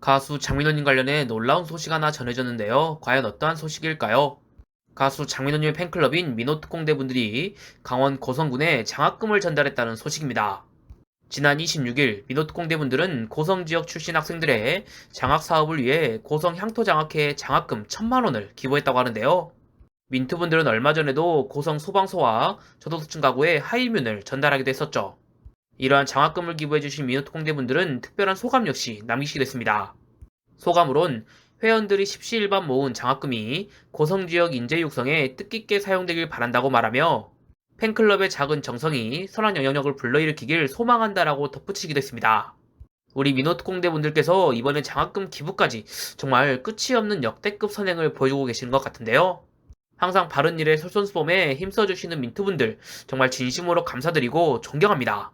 가수 장민호님 관련해 놀라운 소식 하나 전해졌는데요. 과연 어떠한 소식일까요? 가수 장민호님의 팬클럽인 민호특공대 분들이 강원 고성군에 장학금을 전달했다는 소식입니다. 지난 26일 민호특공대 분들은 고성 지역 출신 학생들의 장학 사업을 위해 고성 향토장학회에 장학금 1천만 원을 기부했다고 하는데요. 민투분들은 얼마 전에도 고성 소방서와 저소득층 가구에 하이면을 전달하기도 했었죠. 이러한 장학금을 기부해주신 민호특공대분들은 특별한 소감 역시 남기시게 됐습니다. 소감으론 회원들이 십시일반 모은 장학금이 고성지역 인재 육성에 뜻깊게 사용되길 바란다고 말하며 팬클럽의 작은 정성이 선한 영향력을 불러일으키길 소망한다라고 덧붙이기도 했습니다. 우리 민호특공대분들께서 이번에 장학금 기부까지 정말 끝이 없는 역대급 선행을 보여주고 계시는 것 같은데요. 항상 바른 일에 솔선수범에 힘써주시는 민투분들 정말 진심으로 감사드리고 존경합니다.